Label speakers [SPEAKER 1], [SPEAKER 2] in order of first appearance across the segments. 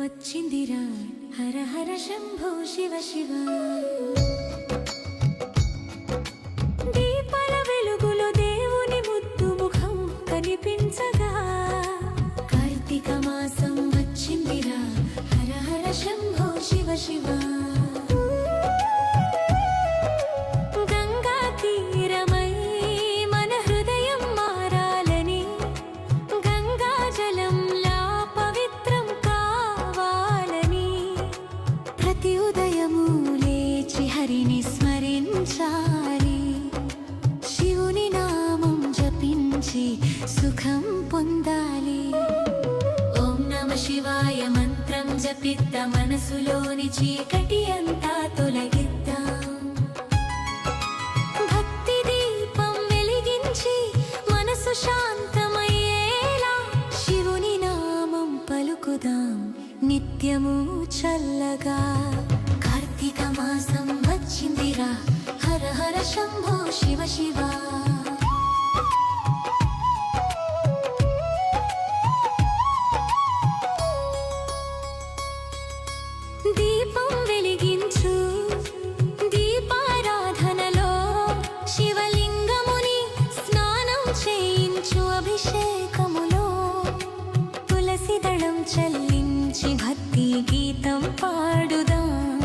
[SPEAKER 1] వచ్చిందిరా హర హర శంభో శివ శివ. దీపాల వెలుగులో దేవుని ముద్దు ముఖం కనిపించగా. కార్తీక మాసం వచ్చిందిరా హర హర శంభో శివ శివ. సుఖం పొందాలి. ఓం నమ శివాయ మంత్రం జపిద్ద మనసులోని చీకటి అంతా తొలగిద్దాం. భక్తి దీపం వెలిగించి మనసు శాంతమయ్యేలా శివుని నామం పలుకుదాం. నిత్యము చల్లగా కార్తీక మాసం వచ్చిందిరా. హర హర శంభో శివ శివా. చల్లించి భక్తి గీతం పాడుదాం.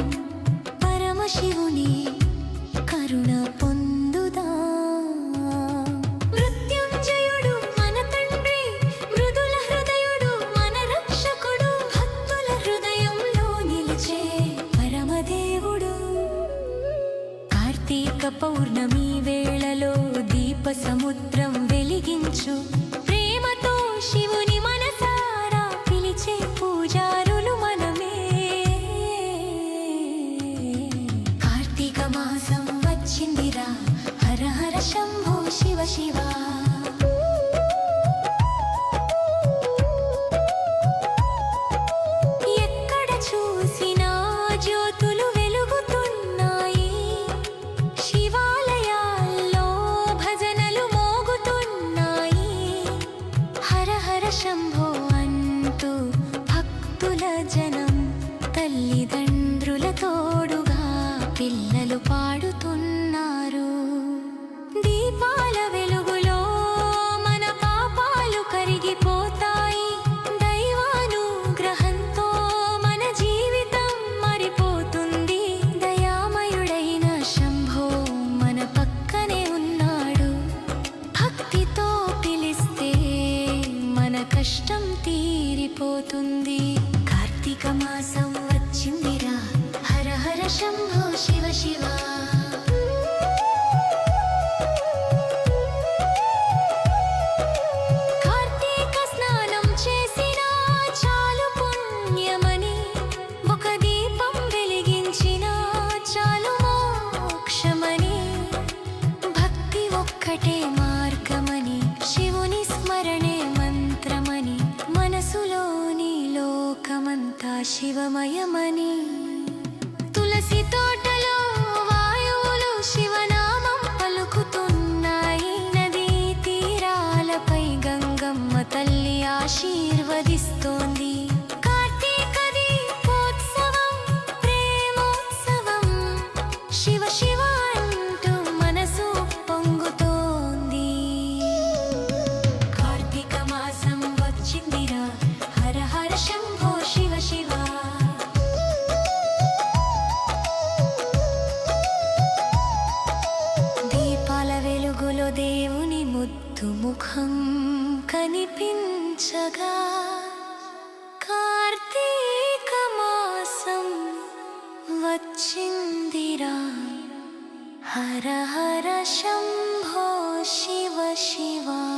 [SPEAKER 1] పరమశివుని కరుణ పొందుదా. మృత్యుంజయుడు మన తండ్రి మృదుల హృదయుడు మన రక్షకుడు. భక్తుల హృదయంలో నిలిచే పరమదేవుడు. కార్తీక పౌర్ణమి వేళలో దీప సముద్రం వెలిగించు. మోగుతున్నాయి. హర హర శంభో అంటూ భక్తుల జనం తల్లిదండ్రుల తోడుగా పిల్లలు పాడుతున్న తీరిపోతుంది కార్తీక మాసం వచ్చిందిరా. హర హర శంభో శివ శివా. शिवमयमनी शिन्दिरा हर हर शम्भो शिव शिवा।